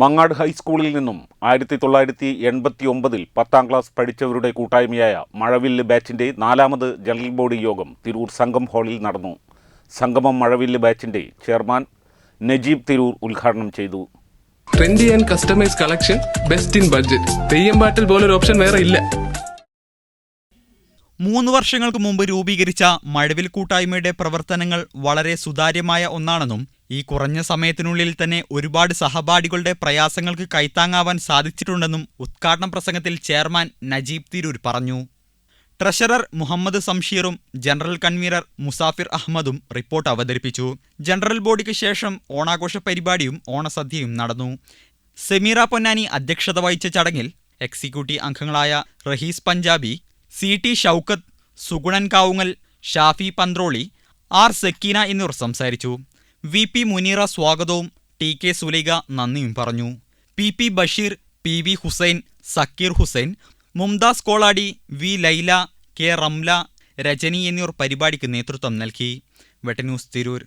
Mangad ഹൈസ്കൂളിൽ നിന്നും ആയിരത്തി തൊള്ളായിരത്തി എൺപത്തി ഒമ്പതിൽ പത്താം ക്ലാസ് പഠിച്ചവരുടെ കൂട്ടായ്മയായ മഴവില്ല് ബാച്ചിന്റെ നാലാമത് ജനറൽ ബോഡി യോഗം തിരൂർ സംഘം ഹാളിൽ നടന്നു. സംഗമം മഴവില്ല് ബാച്ചിന്റെ ചെയർമാൻ നജീബ് തിരൂർ ഉദ്ഘാടനം ചെയ്തു. Trendy and customise collection best in budget Theyyam പാട്ടിൽ പോലൊരു ഓപ്ഷൻ വേറെ ഇല്ല. മൂന്ന് വർഷങ്ങൾക്ക് മുമ്പ് രൂപീകരിച്ച മഴവിൽ കൂട്ടായ്മയുടെ പ്രവർത്തനങ്ങൾ വളരെ സുതാര്യമായ ഒന്നാണെന്നും ഈ കുറഞ്ഞ സമയത്തിനുള്ളിൽ തന്നെ ഒരുപാട് സഹപാഠികളുടെ പ്രയാസങ്ങൾക്ക് കൈത്താങ്ങാവാൻ സാധിച്ചിട്ടുണ്ടെന്നും ഉദ്ഘാടന പ്രസംഗത്തിൽ ചെയർമാൻ നജീബ് തിരൂർ പറഞ്ഞു. ട്രഷറർ മുഹമ്മദ് സംഷീറും ജനറൽ കൺവീനർ മുസാഫിർ അഹമ്മദും റിപ്പോർട്ട് അവതരിപ്പിച്ചു. ജനറൽ ബോഡിക്ക് ശേഷം ഓണാഘോഷ പരിപാടിയും ഓണസദ്യയും നടന്നു. സെമീറ പൊന്നാനി അധ്യക്ഷത വഹിച്ച ചടങ്ങിൽ എക്സിക്യൂട്ടീവ് അംഗങ്ങളായ Rahees Punjabi C T Shoukath Suguna Kavungal Shafi Panthroli R Sakeena എന്നിവർ സംസാരിച്ചു. വി പി മുനീറ സ്വാഗതവും ടി കെ സുലൈഖ നന്ദിയും പറഞ്ഞു. P P Basheer P V Hussain Zakir Hussain Mumtaz Koladi V Laila K Ramla Rajani എന്നിവർ പരിപാടിക്ക് നേതൃത്വം നൽകി. വെട്ടന്യൂസ് തിരൂർ.